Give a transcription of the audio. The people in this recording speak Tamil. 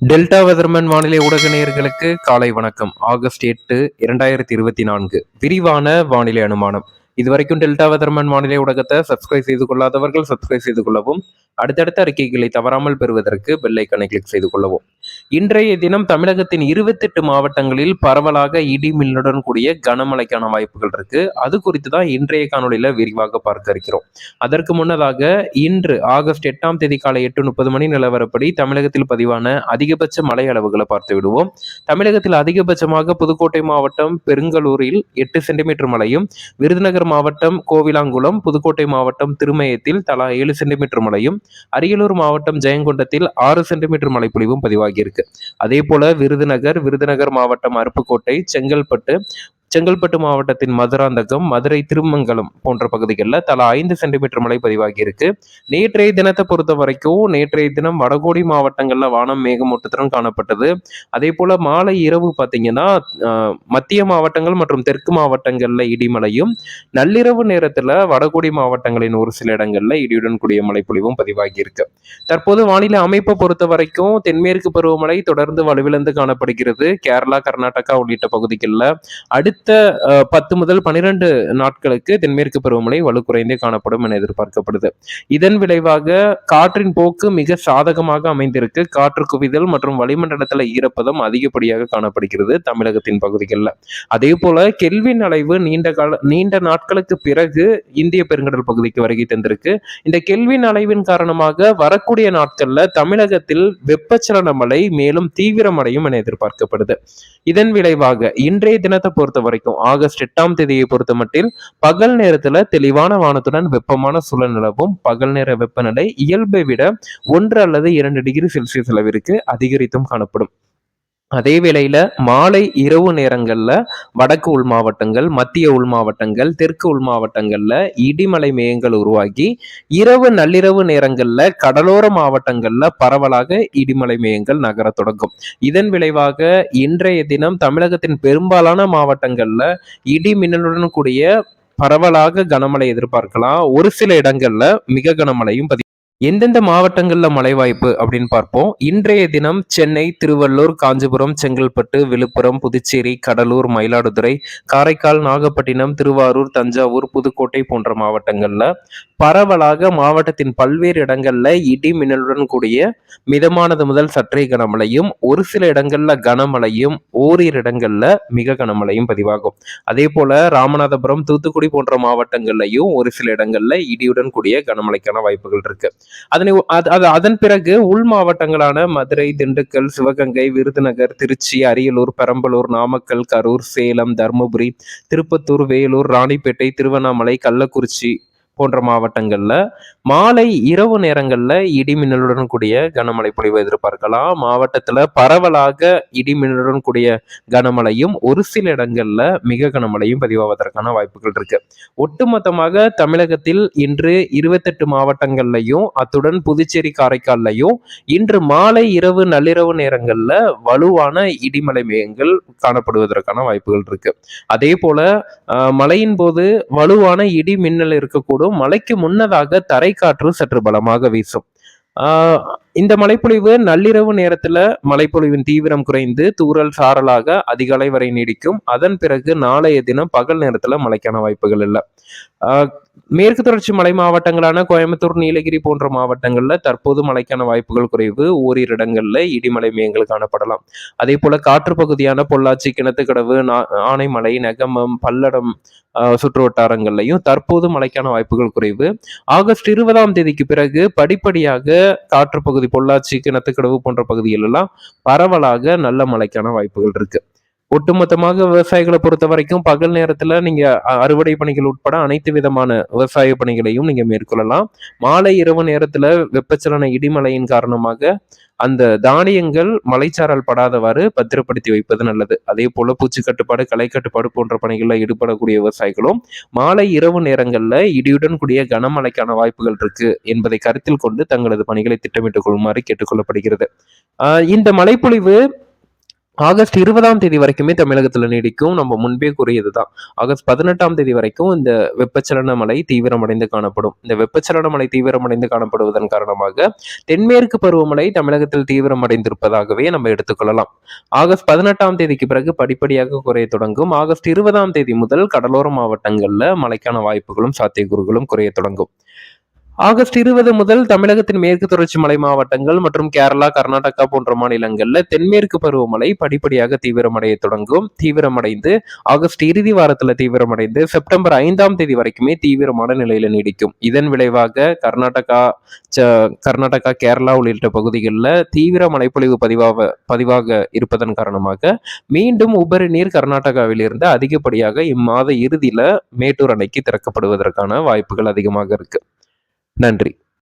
டெல்டா வெதர்மன் வானிலை ஊடக நேயர்களுக்கு காலை வணக்கம். ஆகஸ்ட் எட்டு இரண்டாயிரத்தி இருபத்தி நான்கு. விரிவான வானிலை அனுமானம். இதுவரைக்கும் டெல்டா வெதர்மன் வானிலை ஊடகத்தை சப்ஸ்கிரைப் செய்து கொள்ளாதவர்கள் சப்ஸ்கிரைப் செய்து கொள்ளவும் அடுத்தடுத்த அறிக்கைகளை தவறாமல் பெறுவதற்கு பெல்லைக்கனை கிளிக் செய்து கொள்ளவும். இன்றைய தினம் தமிழகத்தின் இருபத்தெட்டு மாவட்டங்களில் பரவலாக இடி மின்னுடன் கூடிய கனமழைக்கான வாய்ப்புகள் இருக்கு. அது குறித்து தான் இன்றைய காணொலியில விரிவாக பார்க்க இருக்கிறோம். அதற்கு முன்னதாக இன்று ஆகஸ்ட் எட்டாம் தேதி காலை எட்டு முப்பது மணி நிலவரப்படி தமிழகத்தில் பதிவான அதிகபட்ச மழை அளவுகளை பார்த்து விடுவோம். தமிழகத்தில் அதிகபட்சமாக புதுக்கோட்டை மாவட்டம் பெருங்கலூரில் எட்டு சென்டிமீட்டர் மழையும் விருதுநகர் மாவட்டம் கோவிலாங்குளம் புதுக்கோட்டை மாவட்டம் திருமயத்தில் தலா ஏழு சென்டிமீட்டர் மழையும் அரியலூர் மாவட்டம் ஜெயங்கொண்டத்தில் ஆறு சென்டிமீட்டர் மழைப்பொழிவும் பதிவாகியிருக்கு அதே போல விருதுநகர் விருதுநகர் மாவட்டம் அருப்புக்கோட்டை செங்கல்பட்டு செங்கல்பட்டு மாவட்டத்தின் மதுராந்தகம் மதுரை திருமங்கலம் போன்ற பகுதிகளில் தலா ஐந்து சென்டிமீட்டர் மழை பதிவாகியிருக்கு நேற்றைய தினத்தை பொறுத்த வரைக்கும் நேற்றைய தினம் வடகோடி மாவட்டங்களில் வானம் மேகமூட்டத்துடன் காணப்பட்டது. அதே போல மாலை இரவு பார்த்தீங்கன்னா மத்திய மாவட்டங்கள் மற்றும் தெற்கு மாவட்டங்களில் இடிமலையும் நள்ளிரவு நேரத்தில் வடகோடி மாவட்டங்களின் ஒரு சில இடங்களில் இடியுடன் கூடிய மழைப்பொழிவும் பதிவாகியிருக்கு தற்போது வானிலை அமைப்பை பொறுத்த வரைக்கும் தென்மேற்கு பருவமழை தொடர்ந்து வலுவிழந்து காணப்படுகிறது. கேரளா கர்நாடகா உள்ளிட்ட பகுதிகளில் அடுத்த அடுத்த பத்து முதல் பனிரெண்டு நாட்களுக்கு தென்மேற்கு பருவமழை வலுக்குறைந்தே காணப்படும் என எதிர்பார்க்கப்படுது. இதன் விளைவாக காற்றின் போக்கு மிக சாதகமாக அமைந்திருக்கு. காற்று குவிதல் மற்றும் வளிமண்டலத்தில் ஈரப்பதம் அதிகப்படியாக காணப்படுகிறது தமிழகத்தின் பகுதிகளில். அதே போல கெல்வின் அலைவு நீண்ட கால நீண்ட நாட்களுக்கு பிறகு இந்திய பெருங்கடல் பகுதிக்கு வருகை தந்திருக்கு. இந்த கெல்வின் அலைவின் காரணமாக வரக்கூடிய நாட்கள்ல தமிழகத்தில் வெப்பச்சலன மழை மேலும் தீவிரமடையும் என எதிர்பார்க்கப்படுது. இதன் விளைவாக இன்றைய தினத்தை பொறுத்தவரை வரைக்கும். ஆகஸ்ட் எட்டாம் தேதியை பொறுத்த மட்டில் பகல் நேரத்துல தெளிவான வானத்துடன் வெப்பமான சூழல் நிலவும். பகல் நேர வெப்பநிலை இயல்பை விட ஒன்று அல்லது இரண்டு டிகிரி செல்சியஸ் அளவிற்கு அதிகரித்தும் காணப்படும். அதே வேளையில மாலை இரவு நேரங்கள்ல வடக்கு உள் மாவட்டங்கள் மத்திய உள் மாவட்டங்கள் தெற்கு உள் மாவட்டங்கள்ல இடிமலை மேகங்கள் உருவாகி இரவு நள்ளிரவு நேரங்கள்ல கடலோர மாவட்டங்கள்ல பரவலாக இடிமலை மேகங்கள் நகரத் தொடங்கும். இதன் விளைவாக இன்றைய தினம் தமிழகத்தின் பெரும்பாலான மாவட்டங்கள்ல இடி மின்னலுடன் கூடிய பரவலாக கனமழை எதிர்பார்க்கலாம். ஒரு சில இடங்கள்ல மிக கனமழையும் பதிவு எந்தெந்த மாவட்டங்களில் மழை வாய்ப்பு அப்படின்னு பார்ப்போம். இன்றைய தினம் சென்னை திருவள்ளூர் காஞ்சிபுரம் செங்கல்பட்டு விழுப்புரம் புதுச்சேரி கடலூர் மயிலாடுதுறை காரைக்கால் நாகப்பட்டினம் திருவாரூர் தஞ்சாவூர் புதுக்கோட்டை போன்ற மாவட்டங்களில் பரவலாக மாவட்டத்தின் பல்வேறு இடங்களில் இடி மின்னலுடன் கூடிய மிதமானது முதல் சற்றே கனமழையும் ஒரு சில இடங்களில் கனமழையும் ஓரிரு இடங்களில் மிக கனமழையும் பதிவாகும். அதே போல ராமநாதபுரம் தூத்துக்குடி போன்ற மாவட்டங்கள்லையும் ஒரு சில இடங்களில் இடியுடன் கூடிய கனமழைக்கான வாய்ப்புகள் இருக்கு. அதனை அது- அது- அதன் பிறகு உள் மாவட்டங்களான மதுரை திண்டுக்கல் சிவகங்கை விருதுநகர் திருச்சி அரியலூர் பெரம்பலூர் நாமக்கல் கரூர் சேலம் தருமபுரி திருப்பத்தூர் வேலூர் ராணிப்பேட்டை திருவண்ணாமலை கள்ளக்குறிச்சி போன்ற மாவட்டங்களில் மாலை இரவு நேரங்களில் இடிமின்னலுடன் கூடிய கனமழை பொழிவு எதிர்பார்க்கலாம். மாவட்டத்தில் பரவலாக இடிமின்னலுடன் கூடிய கனமழையும் ஒரு சில இடங்களில் மிக கனமழையும் பதிவாவதற்கான வாய்ப்புகள் இருக்கு. ஒட்டுமொத்தமாக தமிழகத்தில் இன்று இருபத்தெட்டு மாவட்டங்கள்லையும் அத்துடன் புதுச்சேரி காரைக்கால்லையும் இன்று மாலை இரவு நள்ளிரவு நேரங்களில் வலுவான இடிமலை மேகங்கள் காணப்படுவதற்கான வாய்ப்புகள் இருக்கு. அதே போல மழையின் போது வலுவான இடி மின்னல் இருக்கக்கூடும். மழைக்கு முன்னதாக தரை காற்று சற்று பலமாக வீசும். ஆஹ், இந்த மழைப்பொழிவு நள்ளிரவு நேரத்துல மழைப்பொழிவின் தீவிரம் குறைந்து தூறல் சாரலாக அதிகாலை வரை நீடிக்கும். அதன் பிறகு நாளைய தினம் பகல் நேரத்துல மழைக்கான வாய்ப்புகள் இல்லை. ஆஹ், மேற்கு தொடர்ச்சி மலை மாவட்டங்களான கோயம்புத்தூர் நீலகிரி போன்ற மாவட்டங்களில் தற்போது மழைக்கான வாய்ப்புகள் குறைவு. ஓரிரு இடங்களில் இடிமலை மேயங்கள் காணப்படலாம். அதே போல காற்று பகுதியான பொள்ளாச்சி கிணத்துக்கடவு நா- ஆனைமலை நெகமம் பல்லடம் ஆஹ், சுற்று வட்டாரங்கள்லையும் தற்போது மழைக்கான வாய்ப்புகள் குறைவு. ஆகஸ்ட் இருபதாம் தேதிக்கு பிறகு படிப்படியாக காற்று பகுதி பொள்ளாச்சி கிணத்துக்கடவு போன்ற பகுதிகள் எல்லாம் பரவலாக நல்ல மழைக்கான வாய்ப்புகள் இருக்கு. ஒட்டுமொத்தமாக விவசாயிகளை பொறுத்த வரைக்கும் பகல் நேரத்துல நீங்க அ- அறுவடை பணிகள் உட்பட அனைத்து விதமான விவசாய பணிகளையும் நீங்க மேற்கொள்ளலாம். மாலை இரவு நேரத்துல வெப்பச்சலன இடிமலையின் காரணமாக அந்த தானியங்கள் மலைச்சாரல் படாதவாறு பத்திரப்படுத்தி வைப்பது நல்லது. அதே போல பூச்சி கட்டுப்பாடு களை கட்டுப்பாடு போன்ற பணிகளில் ஈடுபடக்கூடிய விவசாயிகளும் மாலை இரவு நேரங்களில் இடியுடன் கூடிய கனமழைக்கான வாய்ப்புகள் இருக்கு என்பதை கருத்தில் கொண்டு தங்களது பணிகளை திட்டமிட்டுக் கொள்ளுமாறு கேட்டுக்கொள்ளப்படுகிறது இந்த மழைப்பொழிவு ஆகஸ்ட் இருபதாம் தேதி வரைக்குமே தமிழகத்துல நீடிக்கும். நம்ம முன்பே கூறியதுதான். ஆகஸ்ட் பதினெட்டாம் தேதி வரைக்கும் இந்த வெப்பச்சலன மழை தீவிரமடைந்து காணப்படும். இந்த வெப்பச்சலன மழை தீவிரமடைந்து காணப்படுவதன் காரணமாக தென்மேற்கு பருவமழை தமிழகத்தில் தீவிரமடைந்திருப்பதாகவே நம்ம எடுத்துக்கொள்ளலாம். ஆகஸ்ட் பதினெட்டாம் தேதிக்கு பிறகு படிப்படியாக குறைய தொடங்கும். ஆகஸ்ட் இருபதாம் தேதி முதல் கடலோர மாவட்டங்கள்ல மழைக்கான வாய்ப்புகளும் சாத்தியக்கூறுகளும் குறைய தொடங்கும். ஆகஸ்ட் இருபது முதல் தமிழகத்தின் மேற்கு தொடர்ச்சி மலை மாவட்டங்கள் மற்றும் கேரளா கர்நாடகா போன்ற மாநிலங்கள்ல தென்மேற்கு பருவமழை படிப்படியாக தீவிரமடைய தொடங்கும். தீவிரமடைந்து ஆகஸ்ட் இறுதி வாரத்துல தீவிரமடைந்து செப்டம்பர் ஐந்தாம் தேதி வரைக்குமே தீவிரமான நிலையில நீடிக்கும். இதன் விளைவாக கர்நாடகா கர்நாடகா கேரளா உள்ளிட்ட பகுதிகளில் தீவிர மழைப்பொழிவு பதிவாக பதிவாக இருப்பதன் காரணமாக மீண்டும் உபரி நீர் கர்நாடகாவிலிருந்து அதிகப்படியாக இம்மாத இறுதியில மேட்டூர் அணைக்கு திறக்கப்படுவதற்கான வாய்ப்புகள் அதிகமாக இருக்கு. நன்றி.